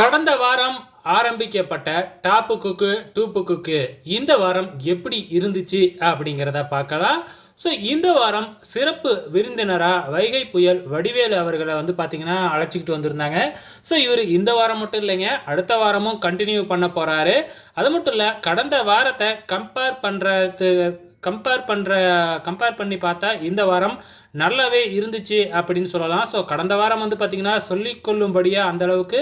கடந்த வாரம் ஆரம்பிக்கப்பட்ட டாப்பு குக்கு டூப்பு குக்கு இந்த வாரம் எப்படி இருந்துச்சு அப்படிங்கிறத பார்க்கலாம். ஸோ இந்த வாரம் சிறப்பு விருந்தினராக வைகை புயல் வடிவேலு அவர்களை வந்து பார்த்திங்கன்னா அழைச்சிக்கிட்டு வந்திருந்தாங்க. ஸோ இவர் இந்த வாரம் மட்டும் இல்லைங்க அடுத்த வாரமும் கண்டினியூ பண்ண போகிறாரு அது மட்டும் இல்லை கடந்த வாரத்தை கம்பேர் பண்ணுறது கம்பேர் பண்ணுற கம்பேர் பண்ணி பார்த்தா இந்த வாரம் நல்லாவே இருந்துச்சு அப்படின்னு சொல்லலாம். ஸோ கடந்த வாரம் வந்து பார்த்திங்கன்னா சொல்லிக்கொள்ளும்படியாக அந்தளவுக்கு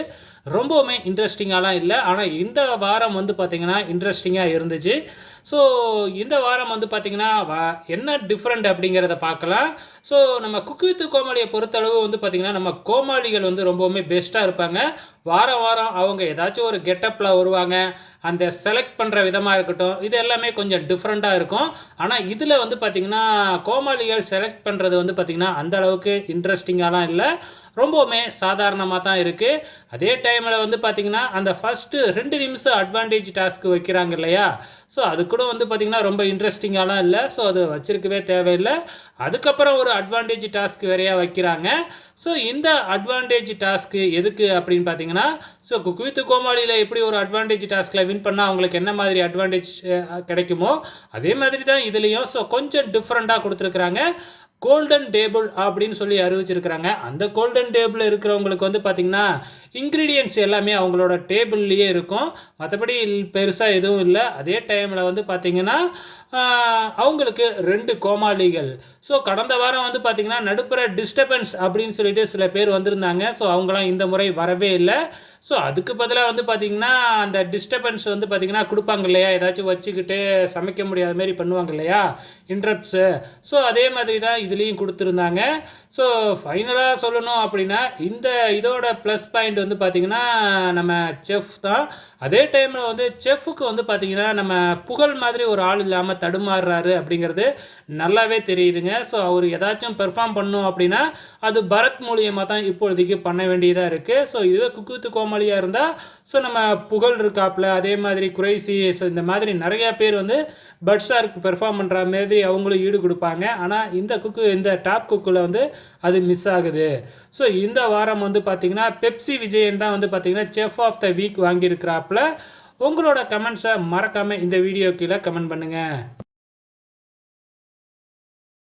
ரொம்பவுமே இன்ட்ரெஸ்டிங்காலாம் இல்லை. ஆனால் இந்த வாரம் வந்து பார்த்திங்கன்னா இன்ட்ரெஸ்டிங்காக இருந்துச்சு. ஸோ இந்த வாரம் வந்து பார்த்திங்கன்னா என்ன டிஃப்ரெண்ட் அப்படிங்கிறத பார்க்கலாம். ஸோ நம்ம குக் வித் கோமாளியை பொறுத்தளவு வந்து பார்த்திங்கன்னா நம்ம கோமாளிகள் வந்து ரொம்பவுமே பெஸ்ட்டாக இருப்பாங்க. வாரம் வாரம் அவங்க ஏதாச்சும் ஒரு கெட்டப்பில் வருவாங்க. அந்த செலக்ட் பண்ணுற விதமாக இருக்கட்டும் இது எல்லாமே கொஞ்சம் டிஃப்ரெண்ட்டாக இருக்கும். ஆனால் இதில் வந்து பார்த்திங்கன்னா கோமாளிகள் செலக்ட் பண்ணுறது வந்து பார்த்திங்கன்னா அந்த அளவுக்கு இன்ட்ரெஸ்டிங்காலாம் இல்லை. ரொம்பவுமே சாதாரணமாக தான் இருக்குது அதே டைமில் வந்து பார்த்திங்கன்னா அந்த ஃபஸ்ட்டு ரெண்டு நிமிஷம் அட்வான்டேஜ் டாஸ்க் வைக்கிறாங்க இல்லையா? ஸோ அது கூட வந்து பார்த்திங்கன்னா ரொம்ப இன்ட்ரெஸ்டிங்காலாம் இல்லை. ஸோ அது வச்சுருக்கவே தேவையில்லை. அதுக்கப்புறம் ஒரு அட்வான்டேஜ் டாஸ்க் வேறையாக வைக்கிறாங்க. ஸோ இந்த அட்வான்டேஜ் டாஸ்க்கு எதுக்கு அப்படின்னு பார்த்தீங்கன்னா ஸோ குக் வித் கோமாளியில் எப்படி ஒரு அட்வான்டேஜ் டாஸ்கில் வின் பண்ணால் அவங்களுக்கு என்ன மாதிரி அட்வான்டேஜ் கிடைக்குமோ அதே மாதிரி தான் இதுலேயும் ஸோ கொஞ்சம் டிஃப்ரெண்ட்டாக கொடுத்துருக்குறாங்க. கோல்டன் டேபிள் அப்படின்னு சொல்லி அறிவிச்சிருக்கிறாங்க. அந்த கோல்டன் டேபிள் இருக்கிறவங்களுக்கு வந்து பார்த்திங்கன்னா இன்க்ரீடியன்ட்ஸ் எல்லாமே அவங்களோட டேபிள்லேயே இருக்கும். மற்றபடி பெருசாக எதுவும் இல்லை. அதே டைமில் வந்து பார்த்திங்கன்னா அவங்களுக்கு ரெண்டு கோமாளிகள். ஸோ கடந்த வாரம் வந்து பார்த்திங்கன்னா நடுப்புற டிஸ்டர்பன்ஸ் அப்படின்னு சொல்லிட்டு சில பேர் வந்திருந்தாங்க. ஸோ அவங்களாம் இந்த முறை வரவே இல்லை. ஸோ அதுக்கு பதிலாக வந்து பார்த்திங்கன்னா அந்த டிஸ்டர்பன்ஸ் வந்து பார்த்திங்கன்னா கொடுப்பாங்க இல்லையா? ஏதாச்சும் வச்சுக்கிட்டு சமைக்க முடியாத மாதிரி பண்ணுவாங்க இல்லையா? இன்ட்ரப்ட்ஸு ஸோ அதே மாதிரி தான் இதுலேயும் கொடுத்துருந்தாங்க. ஸோ ஃபைனலாக சொல்லணும் அப்படின்னா இந்த இதோட ப்ளஸ் பாயிண்ட் வந்து பார்த்திங்கன்னா நம்ம செஃப் தான். அதே டைமில் வந்து செஃப்புக்கு வந்து பார்த்திங்கன்னா நம்ம புகழ் மாதிரி ஒரு ஆள் இல்லாமல் தடுமாறுறாரு அப்படிங்கிறது நல்லாவே தெரியுதுங்க. ஸோ அவர் ஏதாச்சும் பெர்ஃபார்ம் பண்ணும் அப்படின்னா அது பரத் மூலியமாக தான் இப்பொழுதைக்கு பண்ண வேண்டியதாக இருக்குது ஸோ இதுவே குக்குத்து கோமாளியாக இருந்தால் ஸோ நம்ம புகழ் இருக்காப்புல அதே மாதிரி குறைசி ஸோ இந்த மாதிரி நிறையா பேர் வந்து பட்ஸாருக்கு பெர்ஃபார்ம் பண்ணுற மாதிரி அவங்களும் ஈடு கொடுப்பாங்க. ஆனால் இந்த குக்கு இந்த டாப் குக்கில் வந்து அது மிஸ் ஆகுது. ஸோ இந்த வாரம் வந்து பார்த்திங்கன்னா பெப்சி விஜயன் தான் வந்து பார்த்திங்கன்னா செஃப் ஆஃப் த வீக் வாங்கியிருக்கிறாப்புல உங்களோட கமெண்ட்ஸை மறக்காமல் இந்த வீடியோ கீழே கமெண்ட் பண்ணுங்கள்